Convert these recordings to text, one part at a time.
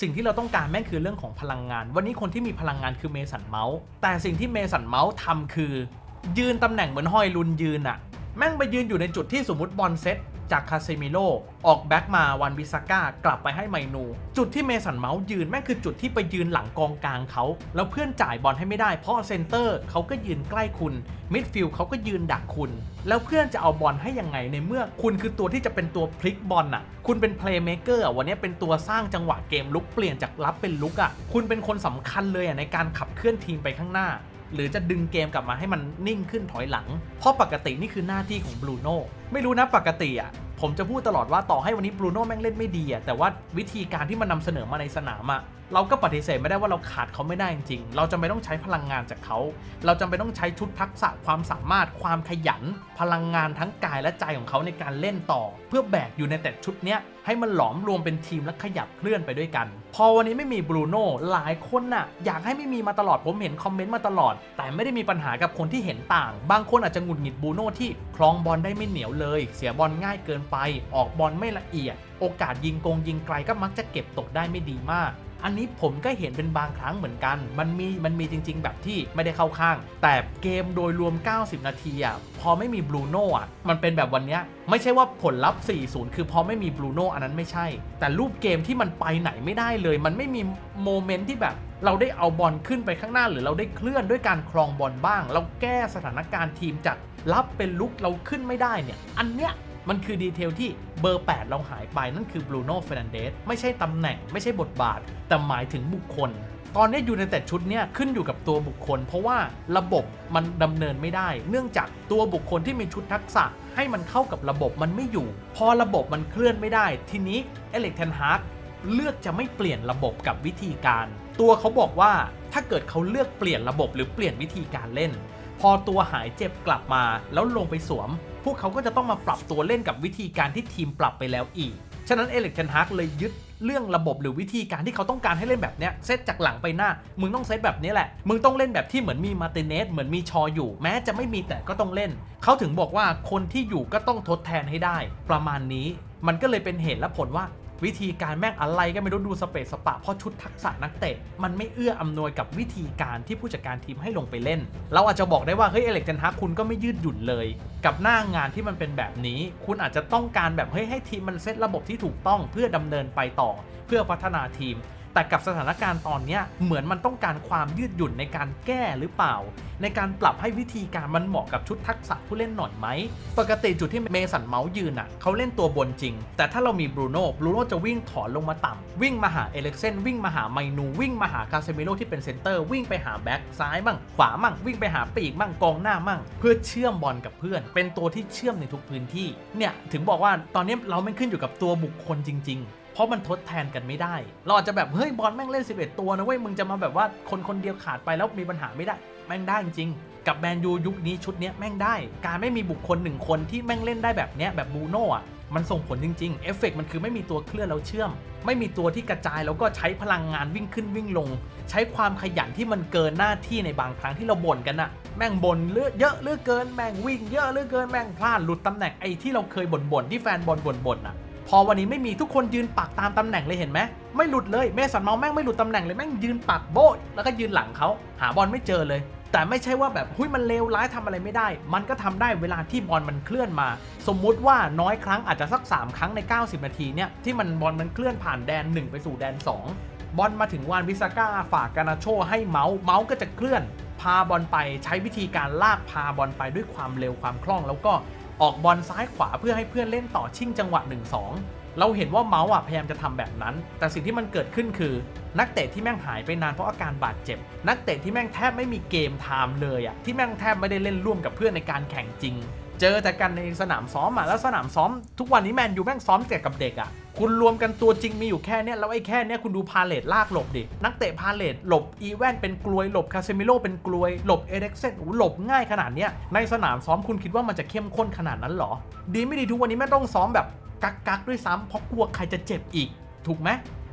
สิ่งที่เราต้องการแม่งคือเรื่องของพลังงาน วันนี้คนที่มีพลังงานคือเมสันเมาส์แต่สิ่งที่เมสันเมาส์ทำคือ ยืนตำแหน่งเหมือนฮอยลุนยืนอะแม่งไปยืนอยู่ในจุดที่สมมติบอลเซต จากคาเซมิโลออกแบ็กมาวันบิซาก้ากลับไปให้ไมนู จุดที่เมสันเมาส์ยืนแม่งคือจุดที่ไปยืนหลังกองกลางเขา แล้วเพื่อนจ่ายบอลให้ไม่ได้เพราะเซนเตอร์เขาก็ยืนใกล้คุณมิดฟิลด์เขาก็ยืนดักคุณ แล้วเพื่อนจะเอาบอลให้ยังไงในเมื่อคุณคือตัวที่จะเป็นตัวพลิกบอลอะ คุณเป็นเพลย์เมเกอร์วันนี้เป็นตัวสร้างจังหวะเกมลุกเปลี่ยนจากรับเป็นลุกอะคุณเป็นคนสำคัญเลยอะในการขับเคลื่อนทีมไปข้างหน้า หรือจะดึงเกมกลับมาให้มันนิ่งขึ้นถอยหลัง เพราะปกตินี่คือหน้าที่ของบรูโน่ไม่รู้นะปกติอะผมจะพูดตลอดว่าต่อให้วันนี้บรูโน่แม่งเล่นไม่ดีอะแต่ว่าวิธีการที่มันนำเสนอมาในสนามอะเราก็ปฏิเสธไม่ได้ว่าเราขาดเขาไม่ได้จริงๆ เราจะไม่ต้องใช้พลังงานจากเขา เราจะไม่ต้องใช้ชุดทักษะความสามารถความขยัน พลังงานทั้งกายและใจของเขาในการเล่นต่อ เพื่อแบกอยู่ในแต่ชุดเนี้ยให้มันหลอมรวมเป็นทีมและขยับเคลื่อนไปด้วยกัน พอวันนี้ไม่มีบรูโน่หลายคนน่ะอยากให้ไม่มีมาตลอดผมเห็นคอมเมนต์มาตลอด แต่ไม่ได้มีปัญหากับคนที่เห็นต่าง บางคนอาจจะหงุดหงิดบรูโน่ที่คลองบอลได้ไม่เหนียวเลย เสียบอลง่ายเกินไป ออกบอลไม่ละเอียด โอกาสยิงกงยิงไกลก็มักจะเก็บตกได้ไม่ดีมาก อันนี้ผมก็เห็นเป็นบางครั้งเหมือนกัน มันมีมันมีจริง ๆ แบบที่ไม่ได้เข้าข้าง แต่เกมโดยรวม 90 นาทีอะพอไม่มีบรูโน่อะมันเป็นแบบวันเนี้ยไม่ใช่ว่าผลลัพธ์ 4-0 คือพอไม่มีบรูโน่อันนั้นไม่ใช่ แต่รูปเกมที่มันไปไหนไม่ได้เลย มันไม่มีโมเมนต์ที่แบบเราได้เอาบอลขึ้นไปข้างหน้าหรือเราได้เคลื่อนด้วยการครองบอลบ้าง เราแก้สถานการณ์ทีมจากรับเป็นลุกเราขึ้นไม่ได้เนี่ย อันเนี้ย มันคือดีเทลที่เบอร์ 8 เราหายไปนั่นคือบรูโน่เฟรนันเดสไม่ใช่ตำแหน่งไม่ใช่บทบาท แต่หมายถึงบุคคล ตอนนี้อยู่ในแต่ชุดเนี้ยขึ้นอยู่กับตัวบุคคล เพราะว่าระบบมันดำเนินไม่ได้ เนื่องจากตัวบุคคลที่มีชุดทักษะ ให้มันเข้ากับระบบมันไม่อยู่ พอระบบมันเคลื่อนไม่ได้ ทีนี้เอเล็กเทนฮาร์กเลือกจะไม่เปลี่ยนระบบกับวิธีการ ตัวเขาบอกว่าถ้าเกิดเขาเลือกเปลี่ยนระบบหรือเปลี่ยนวิธีการเล่น พอตัวหายเจ็บกลับมาแล้วลงไปสวม พวกเขาก็จะต้องมาปรับตัวเล่นกับวิธีการที่ทีมปรับไปแล้วอีก ฉะนั้นเอเล็กเทนฮากเลยยึดเรื่องระบบหรือวิธีการที่เขาต้องการให้เล่นแบบเนี้ยเซตจากหลังไปหน้า มึงต้องเซตแบบนี้แหละ มึงต้องเล่นแบบที่เหมือนมีมาร์ติเนสเหมือนมีชออยู่ แม้จะไม่มีแต่ก็ต้องเล่น เขาถึงบอกว่าคนที่อยู่ก็ต้องทดแทนให้ได้ ประมาณนี้มันก็เลยเป็นเหตุและผลว่า วิธีการแม่งอะไรก็ไม่รู้ดูสเปซสปะเพราะชุดทักษะนักเตะ มันไม่เอื้ออำนวยกับวิธีการที่ผู้จัดการทีมให้ลงไปเล่น เราอาจจะบอกได้ว่าเฮ้ยเอเล็กเทนฮักคุณก็ไม่ยืดหยุ่นเลย กับหน้างานที่มันเป็นแบบนี้ คุณอาจจะต้องการแบบเฮ้ยให้ทีมมันเซตระบบที่ถูกต้องเพื่อดำเนินไปต่อ เพื่อพัฒนาทีม แต่กับสถานการณ์ตอนนี้เหมือนมันต้องการความยืดหยุ่นในการแก้หรือเปล่า ในการปรับให้วิธีการมันเหมาะกับชุดทักษะผู้เล่นหน่อยไหม ปกติจุดที่เมสันเมาส์ยืนอะเขาเล่นตัวบนจริง แต่ถ้าเรามีบรูโน่บรูโน่จะวิ่งถอนลงมาต่ำวิ่งมาหาเอเล็กเซนวิ่งมาหาไมนู วิ่งมาหาคาเซมิโลที่เป็นเซนเตอร์วิ่งไปหาแบ็กซ้ายมั่งขวามั่งวิ่งไปหาปีกมั่งกองหน้ามั่ง เพื่อเชื่อมบอลกับเพื่อน เป็นตัวที่เชื่อมในทุกพื้นที่เนี่ยถึงบอกว่าตอนนี้เราไม่ขึ้นอยู่กับตัวบุคคลจริง ๆ เพราะมันทดแทนกันไม่ได้ เราอาจจะแบบเฮ้ยบอลแม่งเล่น 11 ตัวนะเว้ยมึงจะมาแบบว่าคนคนเดียวขาดไปแล้วมีปัญหาไม่ได้ แม่งได้จริงกับแมนยูยุคนี้ชุดเนี้ยแม่งได้ การไม่มีบุคคลหนึ่งคนที่แม่งเล่นได้แบบเนี้ยแบบบูโน่อะมันส่งผลจริงๆ เอฟเฟกต์มันคือไม่มีตัวเคลื่อนแล้วเชื่อม ไม่มีตัวที่กระจายแล้วก็ใช้พลังงานวิ่งขึ้นวิ่งลง ใช้ความขยันที่มันเกินหน้าที่ในบางครั้งที่เราบ่นกันอะแม่งบ่นเลือเยอะเหลือเกิน แม่งวิ่งเยอะเหลือเกิน แม่งพลาดหลุดตำแหน่งไอ้ที่เราเคยบ่นๆที่แฟนบอลบ่นๆอะ พอวันนี้ไม่มีทุกคนยืนปักตามตำแหน่งเลยเห็นไหมไม่หลุดเลยเมสันเมาส์แม่งไม่หลุดตำแหน่งเลยแม่งยืนปักโบะแล้วก็ยืนหลังเขาหาบอลไม่เจอเลย แต่ไม่ใช่ว่าแบบหุยมันเลวร้ายทำอะไรไม่ได้ มันก็ทำได้เวลาที่บอลมันเคลื่อนมา สมมุติว่าน้อยครั้งอาจจะสัก 3 ครั้งใน 90 นาทีเนี่ยที่มันบอลมันเคลื่อนผ่านแดน 1 ไปสู่แดน 2 บอลมาถึงวานวิซาก้าฝากกานาโชให้เมาส์เมาส์ก็จะเคลื่อน พาบอลไปใช้วิธีการลากพาบอลไปด้วยความเร็วความคล่องแล้วก็ ออกบอลซ้ายขวาเพื่อให้เพื่อนเล่นต่อชิ่งจังหวะ 1-2 เราเห็นว่าเมาส์อะพยายามจะทำแบบนั้น แต่สิ่งที่มันเกิดขึ้นคือ นักเตะที่แม่งหายไปนานเพราะอาการบาดเจ็บ นักเตะที่แม่งแทบไม่มีเกมไทม์เลยอะที่แม่งแทบไม่ได้เล่นร่วมกับเพื่อนในการแข่งจริง เจอแต่กันในสนามซ้อมอะแล้วสนามซ้อมทุกวันนี้แมนยูแม่งซ้อมแต่กับเด็กอะคุณรวมกันตัวจริงมีอยู่แค่เนี้ยแล้วไอ้แค่เนี้ยคุณดูพาเลตลากหลบดิ นักเตะพาเลตหลบอีแวนเป็นกลวยหลบคาเซมิโลเป็นกลวยหลบเอเด็กเซนโอ้โหลบง่ายขนาดเนี้ยในสนามซ้อมคุณคิดว่ามันจะเข้มข้นขนาดนั้นหรอ ดีไม่ดีทุกวันนี้แม่ต้องซ้อมแบบกักกักๆด้วยซ้ำเพราะกลัวใครจะเจ็บอีก ถูกไหม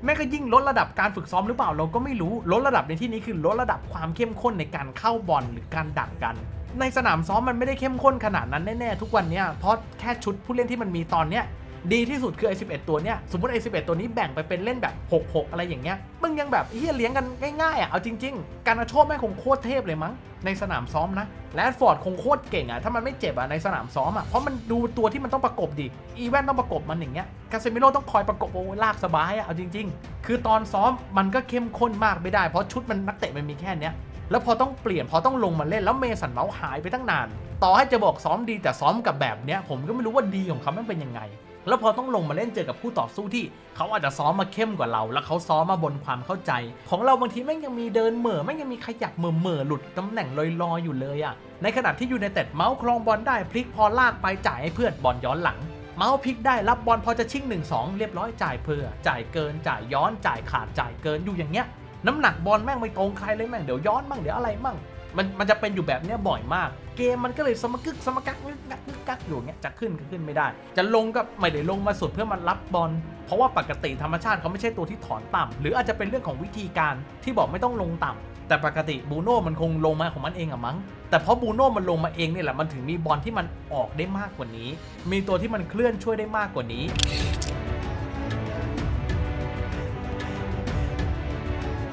แม่ก็ยิ่งลดระดับการฝึกซ้อมหรือเปล่าเราก็ไม่รู้ลดระดับในที่นี้คือลดระดับความเข้มข้นในการเข้าบอลหรือการดักกัน ในสนามซ้อมมันไม่ได้เข้มข้นขนาดนั้นแน่ๆทุกวันเนี้ยเพราะแค่ชุดผู้เล่นที่มันมีตอนเนี้ย ดีที่สุดคือไอ้11ตัวเนี้ยสมมติไอ้11ตัวนี้แบ่งไปเป็นเล่นแบบ 6 6 อะไรอย่างเงี้ยมึงยังแบบเฮียเลี้ยงกันง่ายๆอะเอาจริง ๆ การนาโชแม่งคงโคตรเทพเลยมั้งในสนามซ้อมนะแรดฟอร์ดคงโคตรเก่งอะถ้ามันไม่เจ็บอะในสนามซ้อมอะเพราะมันดูตัวที่มันต้องประกบดิอีแวนต้องประกบมันอย่างเงี้ยคาเซมิโร่ต้องคอยประกบโอ้ลากสบายอะเอาจริง ๆ คือตอนซ้อมมันก็เข้มข้นมากไม่ได้เพราะชุดมันนักเตะมันมีแค่เนี้ยแล้วพอต้องเปลี่ยนพอต้องลงมาเล่นแล้วเมสันเมาส์หายไปตั้งนาน ต่อให้จะบอกซ้อมดีแต่ซ้อมกับแบบเนี้ยผมก็ไม่รู้ว่าดีของเขามันเป็นยังไง แล้วพอต้องลงมาเล่นเจอกับคู่ต่อสู้ที่เขาอาจจะซ้อมมาเข้มกว่าเรา แล้วเขาซ้อมมาบนความเข้าใจ ของเราบางทีแม่งยังมีเดินเหม่อแม่งยังมีขยับเหม่อเหม่อหลุดตำแหน่งลอยๆอยู่เลยอะในขณะที่ยูไนเต็ดเมาส์ครองบอลได้พลิกพอลากไปจ่ายให้เพื่อนบอลย้อนหลังเมาส์พลิกได้รับบอลพอจะชิ่ง 1 2 เรียบร้อยจ่ายเพื่อ จ่ายเกินจ่ายย้อนจ่ายขาดจ่ายเกินอยู่อย่างเงี้ยน้ำหนักบอลแม่งไม่ตรงใครเลยแม่งเดี๋ยวย้อนบ้างเดี๋ยวอะไรบ้าง มันมันจะเป็นอยู่แบบเนี้ยบ่อยมาก เกมมันก็เลยสมกึกสมกักงึกงักงึกกักอยู่อย่างเงี้ยจะขึ้นก็ขึ้นไม่ได้ จะลงก็ไม่ได้ลงมาสุดเพื่อมันรับบอลเพราะว่าปกติธรรมชาติเขาไม่ใช่ตัวที่ถอนต่ำหรืออาจจะเป็นเรื่องของวิธีการที่บอกไม่ต้องลงต่ำแต่ปกติบูโน่มันคงลงมาของมันเองอะมั้ง แต่เพราะบูโน่มันลงมาเองเนี่ยแหละมันถึงมีบอลที่มันออกได้มากกว่านี้ มีตัวที่มันเคลื่อนช่วยได้มากกว่านี้